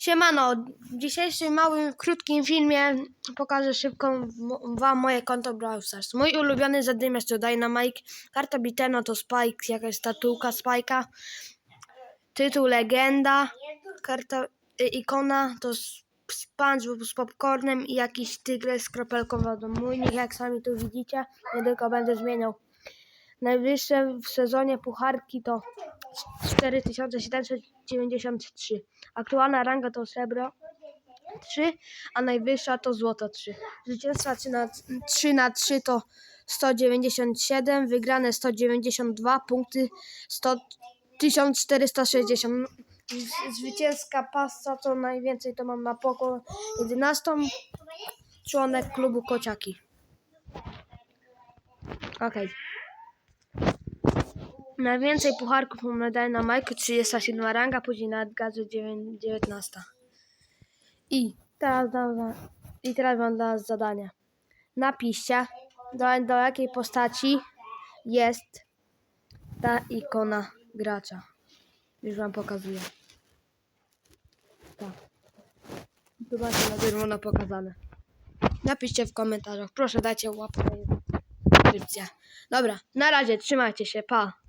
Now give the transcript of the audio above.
Siemano, w dzisiejszym małym, krótkim filmie pokażę szybko wam moje konto Brawl Stars. Mój ulubiony zadymiarz to Dynamite, karta Biteno to Spike, jakaś statułka Spike'a, tytuł Legenda, karta y, ikona to SpongeBob z popcornem i jakiś tygrys z kropelką wody. Mój nick jak sami tu widzicie, nie tylko będę zmieniał. Najwyższe w sezonie pucharki to 4793. Aktualna ranga to srebro 3, a najwyższa to złoto 3. Zwycięstwa 3 na 3, na 3 to 197, wygrane 192, punkty 100, 1460. Z- Zwycięska pasa to najwięcej to mam na poko 11. Członek klubu Kociaki. Okej. Najwięcej pucharków mam medal na Majku 37 ranga, później na Adgarze 9 19. I teraz, dam, I teraz mam dla was zadanie. Napiszcie, do, do jakiej postaci jest ta ikona gracza. Już wam pokazuję. Tak. Zobaczcie na czerwono pokazane. Napiszcie w komentarzach. Proszę dajcie łapkę. Dobra, na razie, trzymajcie się, pa.